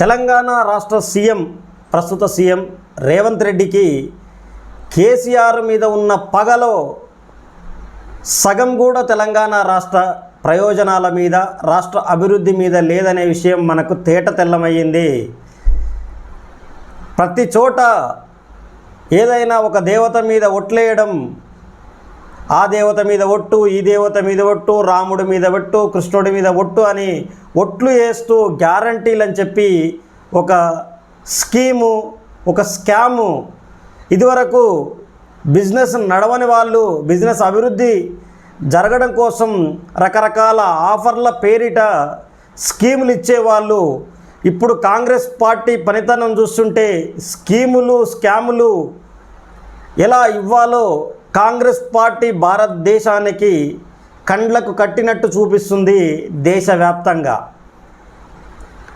తెలంగాణ రాష్ట్ర సీఎం ప్రస్తుత సీఎం రేవంత్ రెడ్డికి కేసీఆర్ మీద ఉన్న పగలో సగం కూడా తెలంగాణ రాష్ట్ర ప్రయోజనాల మీద రాష్ట్ర అభివృద్ధి మీద లేదనే విషయం మనకు తేట తెల్లమయ్యింది. ప్రతి చోట ఏదైనా ఒక దేవత మీద ఒట్లేయడం ఆ దేవత మీద ఒట్టు ఈ దేవత మీద ఒట్టు రాముడి మీద ఒట్టు కృష్ణుడి మీద ఒట్టు అని ఒట్లు వేస్తూ గ్యారంటీలు అని చెప్పి ఒక స్కీము ఒక స్కాము. ఇదివరకు బిజినెస్ నడవని వాళ్ళు బిజినెస్ అభివృద్ధి జరగడం కోసం రకరకాల ఆఫర్ల పేరిట స్కీములు ఇచ్చేవాళ్ళు. ఇప్పుడు కాంగ్రెస్ పార్టీ పనితనం చూస్తుంటే స్కీములు స్కాములు ఎలా ఇవ్వాలో కాంగ్రెస్ పార్టీ భారతదేశానికి కండ్లకు కట్టినట్టు చూపిస్తుంది దేశవ్యాప్తంగా.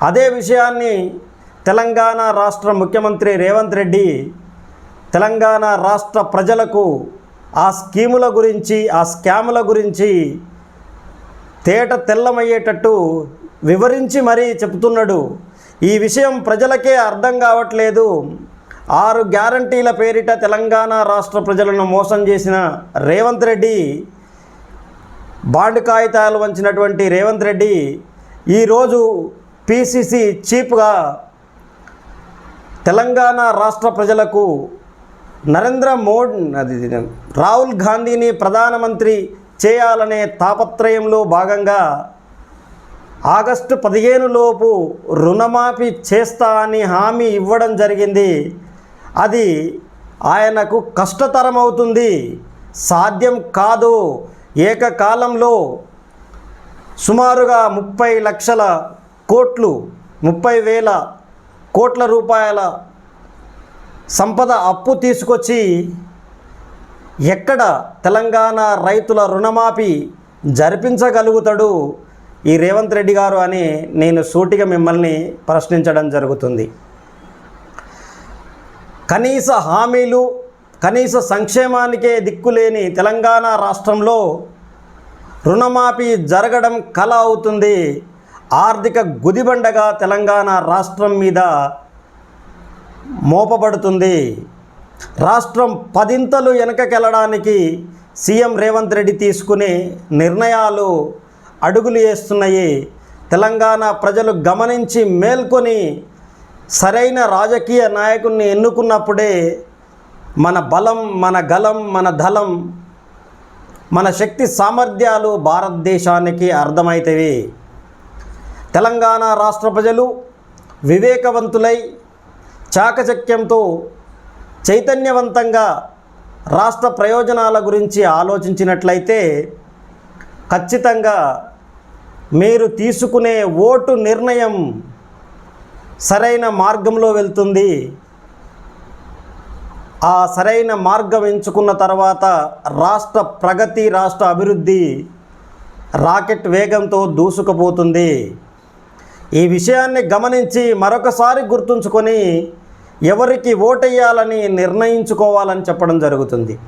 అదే విషయాన్ని తెలంగాణ రాష్ట్ర ముఖ్యమంత్రి రేవంత్ రెడ్డి తెలంగాణ రాష్ట్ర ప్రజలకు ఆ స్కీముల గురించి ఆ స్కాముల గురించి తేట తెల్లమయ్యేటట్టు వివరించి మరీ చెప్తున్నాడు. ఈ విషయం ప్రజలకే అర్థం కావట్లేదు. ఆరు గ్యారంటీల పేరిట తెలంగాణ రాష్ట్ర ప్రజలను మోసం చేసిన రేవంత్ రెడ్డి బాండ్ కాగితాలు వంచినటువంటి రేవంత్ రెడ్డి ఈరోజు పిసిసి చీఫ్గా తెలంగాణ రాష్ట్ర ప్రజలకు నరేంద్ర మోడీ అది రాహుల్ గాంధీని ప్రధానమంత్రి చేయాలనే తాపత్రయంలో భాగంగా ఆగస్టు పదిహేను లోపు రుణమాఫీ చేస్తా అని హామీ ఇవ్వడం జరిగింది. అది ఆయనకు కష్టతరం అవుతుంది సాధ్యం కాదు. ఏకకాలంలో సుమారుగా ముప్పై లక్షల కోట్లు ముప్పై వేల కోట్ల రూపాయల సంపద అప్పు తీసుకొచ్చి ఎక్కడ తెలంగాణ రైతుల రుణమాఫీ జరిపించగలుగుతాడు? ఈ రేవంత్ రెడ్డి గారు అని నేను సూటిగా మిమ్మల్ని ప్రశ్నించడం జరుగుతుంది. కనీస హామీలు కనీస సంక్షేమానికే దిక్కులేని తెలంగాణ రాష్ట్రంలో రుణమాఫీ జరగడం కల అవుతుంది. ఆర్థిక గుదిబండగా తెలంగాణ రాష్ట్రం మీద మోపబడుతుంది. రాష్ట్రం పదింతలు వెనకకెళ్ళడానికి సీఎం రేవంత్ రెడ్డి తీసుకునే నిర్ణయాలు అడుగులు వేస్తున్నాయి. తెలంగాణ ప్రజలు గమనించి మేల్కొని సరైన రాజకీయ నాయకుడిని ఎన్నుకున్నప్పుడే మన బలం మన గలం మన దళం మన శక్తి సామర్థ్యాలు భారతదేశానికి అర్థమవుతాయి తెలంగాణ రాష్ట్ర ప్రజలు వివేకవంతులై చాకచక్యంతో చైతన్యవంతంగా రాష్ట్ర ప్రయోజనాల గురించి ఆలోచించినట్లయితే ఖచ్చితంగా మీరు తీసుకునే ఓటు నిర్ణయం సరైన మార్గంలో వెళ్తుంది. ఆ సరైన మార్గం ఎంచుకున్న తర్వాత రాష్ట్ర ప్రగతి రాష్ట్ర అభివృద్ధి రాకెట్ వేగంతో దూసుకుపోతుంది. ఈ విషయాన్ని గమనించి మరొకసారి గుర్తుంచుకొని ఎవరికి ఓటెయ్యాలని నిర్ణయించుకోవాలని చెప్పడం జరుగుతుంది.